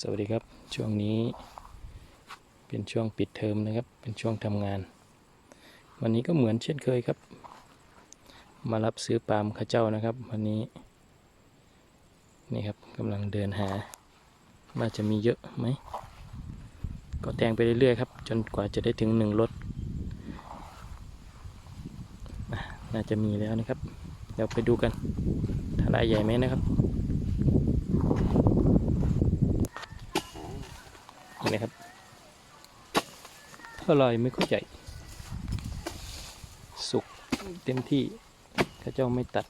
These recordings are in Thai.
สวัสดีครับ ช่วงนี้เป็นช่วงปิดเทอมนะครับ เป็นช่วงทำงาน วันนี้ก็เหมือนเช่นเคยครับ มารับซื้อปาล์มข้าเจ้านะครับ วันนี้ นี่ครับกำลังเดินหา ว่าจะมีเยอะไหม ก็แต่งไปเรื่อยๆครับ จนกว่าจะได้ถึงหนึ่งรถ น่าจะมีแล้วนะครับ เดี๋ยวไปดูกันทลายใหญ่ไหมนะครับ นี่นะครับอร่อยไม่เข้าใจสุกเต็มที่ข้าเจ้าไม่ตัด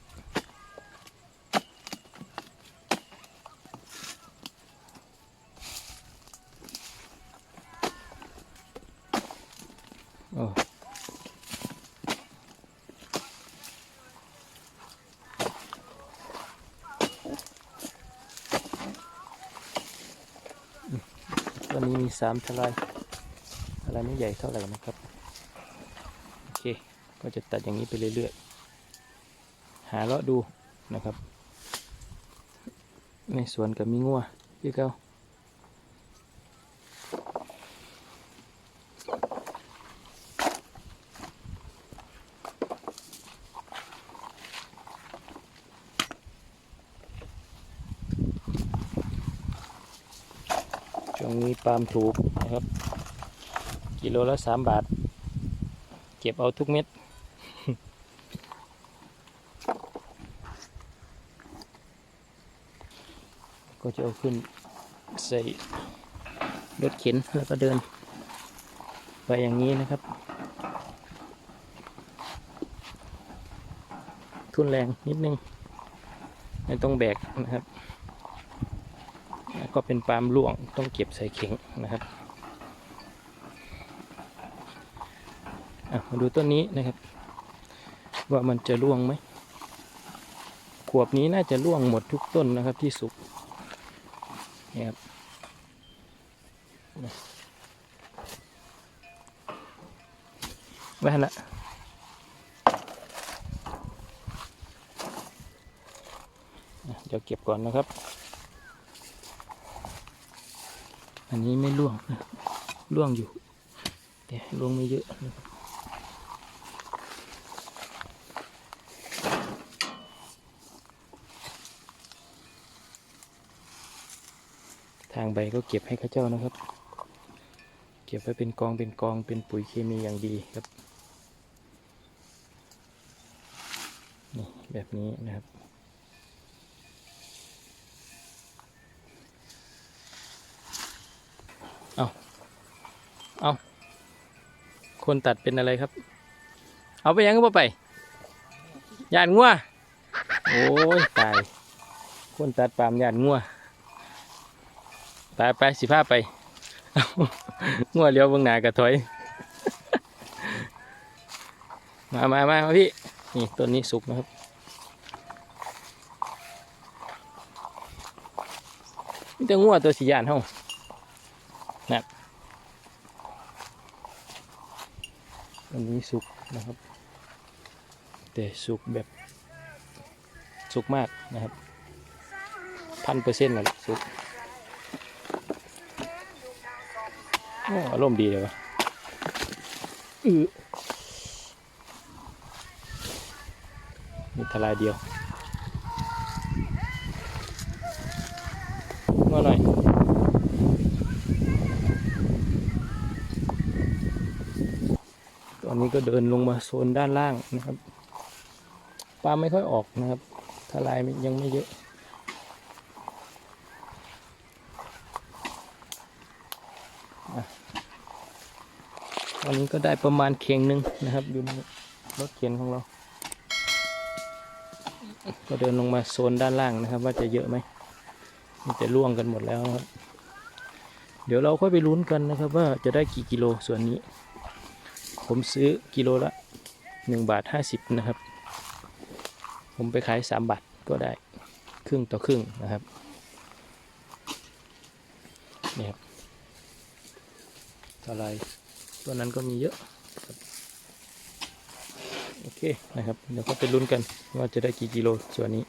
โอ้ วันนี้มีสามทลายอะไรไม่ใหญ่เท่าไหร่นะครับ โอเค ก็จะตัดอย่างนี้ไปเรื่อยๆ หาเลาะดูนะครับ ในสวนกับมีงัวพี่เก้า รงนี้ปาล์มถูกนะครับ กิโลละสามบาท เก็บเอาทุกเม็ดก็จะเอาขึ้นใส่รถเข็นแล้วก็เดิน ไปอย่างนี้นะครับ ทุนแรงนิดนึงไม่ต้องแบกนะครับ ก็เป็นปาล์มร่วงต้องเก็บใส่เข็งนะครับมาดูต้นนี้นะครับ ว่ามันจะร่วงไหมขวบนี้น่าจะร่วงหมดทุกต้นนะครับที่สุกนี่ครับไว้หั่นละเดี๋ยวเก็บก่อนนะครับ อันนี้ไม่ร่วงนะร่วงอยู่ แต่ร่วงไม่เยอะนะครับทางใบก็เก็บให้ข้าเจ้านะครับ เก็บไว้เป็นกองเป็นกองเป็นปุ๋ยเคมีอย่างดีครับ นี่แบบนี้นะครับ เอาเอา คนตัดเป็นอะไรครับ เอาไปยังก็บ่ไปยานงัวโอ้ยตายคนตัดปาล์มยานงัวไปไปสิพาไปงัวเลี้ยวเบื้องหน้ากระถอย มามามาพี่ นี่ต้นนี้สุกนะครับนี่แต่งัวตัวสียานเฮานะ ต้นนี้สุกนะครับ แต่สุกแบบสุกมากนะครับพันเปอร์เซ็นต์นะสุกโอ้อารมณ์ดีเลยวะอือมีทลายเดียวมาหน่อย ตอนนี้ ก็เดินลงมาโซนด้านล่างนะครับ ปลาไม่ค่อยออกนะครับทลายยังไม่เยอะ ตอนนี้ก็ได้ประมาณเคียงหนึ่งนะครับ อยู่ในรถเข็นของเรา ก็เดินลงมาโซนด้านล่างนะครับ ว่าจะเยอะไหมมันจะล่วงกันหมดแล้วนะครับ เดี๋ยวเราค่อยไปลุ้นกันนะครับ ว่าจะได้กี่กิโลส่วนนี้ ผมซื้อกิโลละหนึ่งบาทห้าสิบนะครับ ผมไปขายสามบาทก็ได้ครึ่งต่อครึ่งนะครับนี่ครับอะไรตัวนั้นก็มีเยอะโอเคนะครับ เดี๋ยวก็ไปลุ้นกันว่าจะได้กี่กิโลส่วนนี้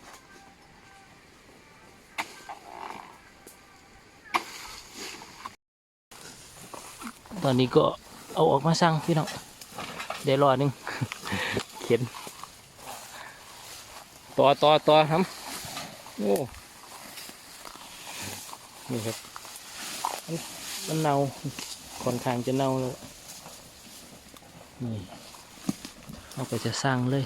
ตอนนี้ก็ เอาออกมาสั่งพี่น้องได้รอหนึ่งเข็นต่อต่อต่อครับโอ้นี่ครับมันมันเน่าค่อนข้างจะเน่าแล้วนี่เอาไปจะสร้างเลย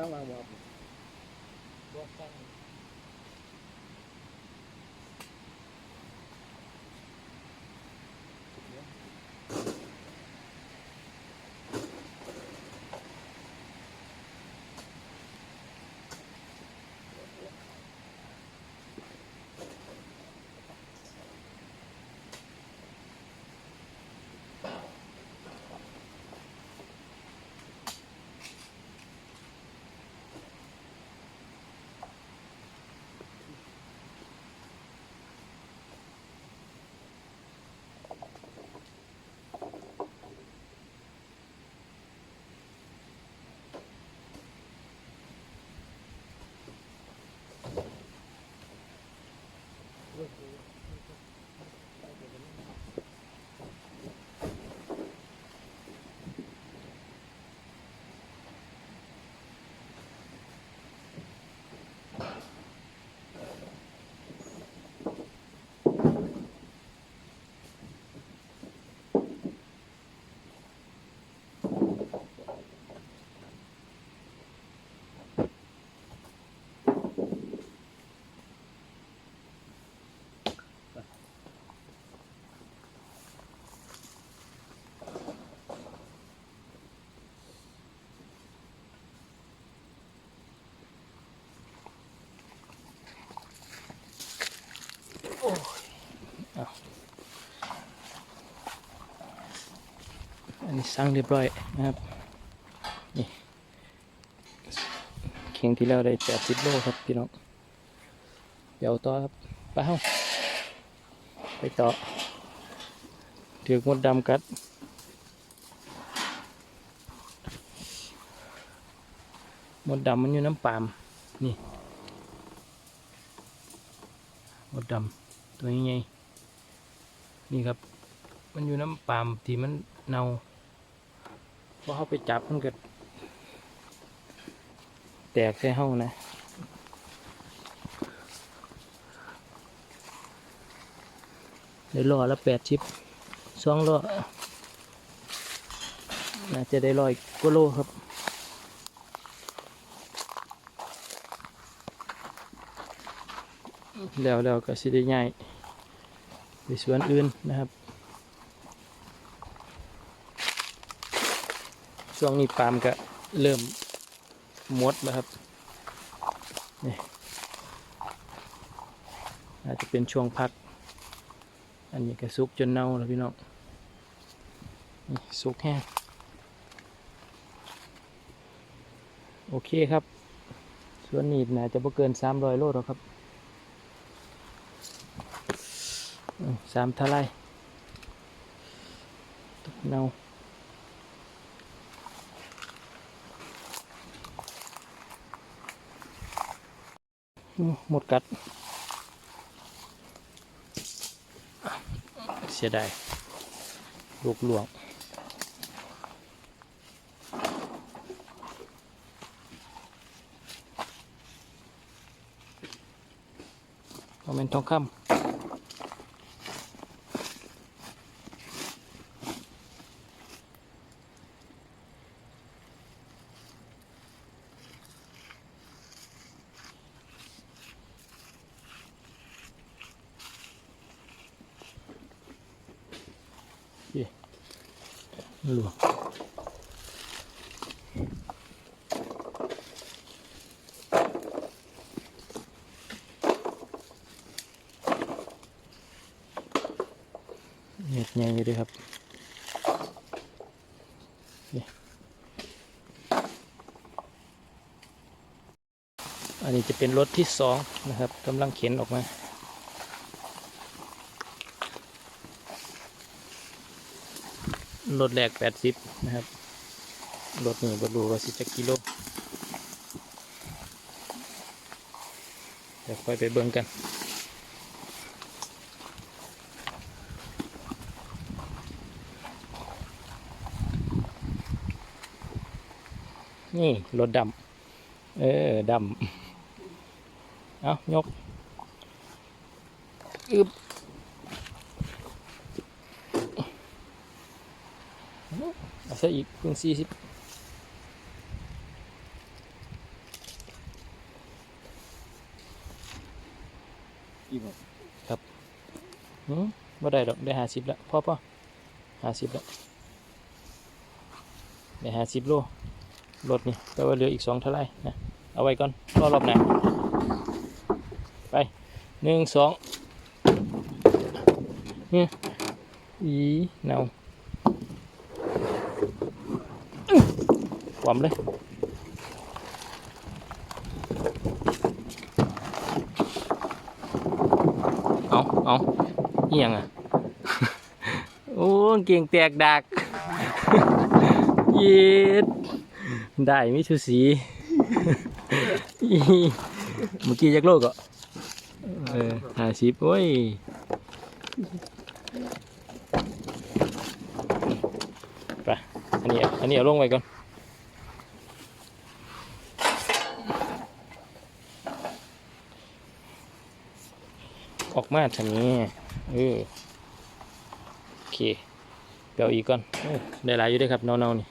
สร้างวา นี่สั่งเรียบร้อยนะครับ นี่เคียงที่แล้วได้แปดสิบโลครับพี่น้องเดี๋ยวต่อครับไปเฮ้าไปต่อถือกมดดำกัดมดดำมันอยู่น้ำปามนี่มดดำตัวนี้ไงนี่ครับ มันอยู่น้ำปามที่มันเน่า อเขาไปจับมันก็แตกใส่เห้านะได้รอละแปดชิปสองรอน่าจะได้ร้อยกว่าโลครับแล้วแล้วก็สิได้ง่ายไปสวนอื่นนะครับ ช่วงนี้ปาล์มก็เริ่มมดแล้วครับนี่อาจจะเป็นช่วงพัก อันนี้ก็สุกจนเน่าแล้วพี่น้องนี่สุกแห้งโอเคครับ ส่วนนี้น่าจะบ่เกินสามร้อยโลหรอกครับสามทลายเน่า หมดกัด เสียดายลูกหลวงเอาเป็นทองคำ หลวงเน็ดใหญ่อยู่ด้วยครับอันนี้จะเป็นรถที่สองนะครับกำลังเข็นออกมา รถแรก80นะครับ รถหนี่บรรลุว่าสิจะกิโลเดี๋ยวค่อยไปเบิ่งกันนี่รถดำ เออดำ เอายก อึบ เอาซะอีกเพิ่งสี่สิบอีกบ่หืมบ่ได้ดอกได้ห้าสิบแล้วพ่อพ่อห้าสิบแล้วได้ห้าสิบโลรถนี่แปลว่าเหลืออีกสองเท่าไหรนะ เอาไว้ก่อนรอรอบหน้าไปหนึ่งสองเนี่ยอีเนาอื้อ หวามเลยเอาเอาเอียงอะ โอ้เก่งแตกดักเย็ดได้มิทุสีอีเมื่อกี้จักโลกอะเออห้าสิบโอ้ยไปอันนี้เอาอันนี้เอาลงไว้ก่อน ออกมาทางนี้เออโอเคเดี๋ยวอีกก่อนโอ้ได้หลายอยู่ด้วยครับเนาๆนี่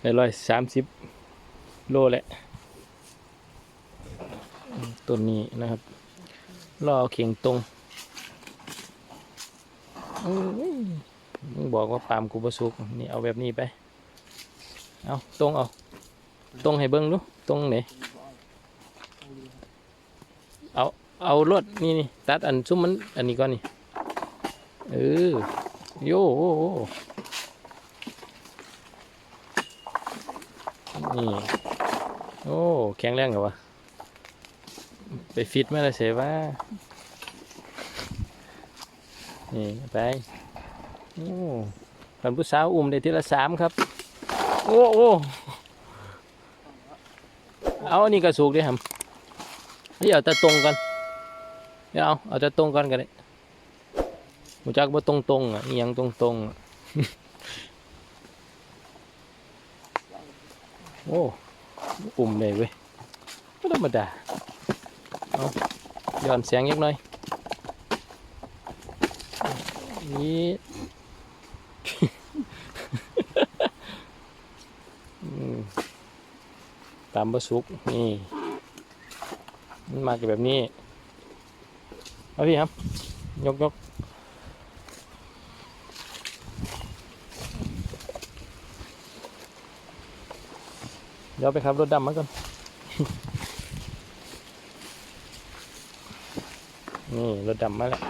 ได้ร้อยสามสิบโลแหละต้นนี้นะครับรอเอเข่งตรงมึงบอกว่าปามกูบสุกนี่เอาแบบนี้ไป เอาตรงเอา ตรงให้เบิ้งดูตรงไหน เอารถนี่นี่ตัดอันซุ้มมันอันนี้ก่อนนี่เออโยโโนี่โอ้แข็งแรงเหรอวะไปฟิตมาแล้เสียว่านี่ไปโอ้คันผู้สาวอุ้มได้ทีละสามครับ โอ้โอ้เอาอันนี้กระสูกด้วยครับเดี๋ยวต่ตรงกัน ดี๋ยวเอาเอาแต่ตรงกันกันเลยหูจักว่าตรงตรงๆอะยังตรงตรงๆอะโอ้อุ่มเลยเว้ยไม่ธรรมดาเอาย้อนเสียงยักหน่อยนี่ตามบะสุกนี่มันมาแบบนี้ เอาพี่ครับ ยกยกเดี๋ยวไปขับรถดำมาก่อนนี่รถดำมาแล้ว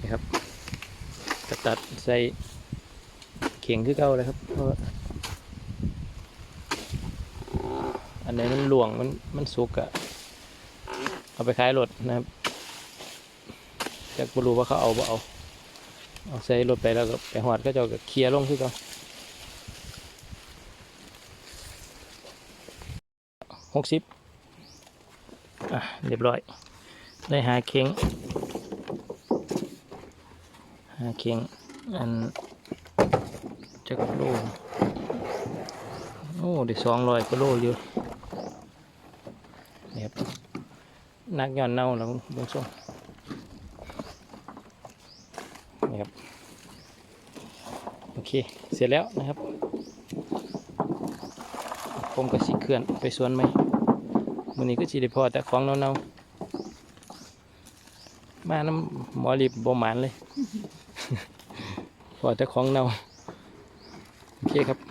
นี่ครับตัดใส่เข่งคือเก่าเลยครับเพราะว่า อัน ไหนมันหลวงมันมันสุกอะเอาไปขายรถนะครับแต่ไม่รู้ว่าเขาเอาบ่เอาเอาใส่รถไปแล้วก็ไปหอดก็จะเคลียร์ลงที่เขาหกสิบอะเรียบร้อย ได้หาเข่งหาเข่งอันจักรโลโอ้ได้สองร้อยกว่าโลอยู่ นี่ครับ นักย้อนเน่าแล้วเบางส่งนี่ครับ โอเค เสร็จแล้วนะครับ ผมก็สิเคลื่อนไปสวนไหมวันนี้ก็สิได้พอแต่ของเน่าๆ มาน้ำหมอรีบบ่หมานเลย พอแต่ของเน่า โอเคครับ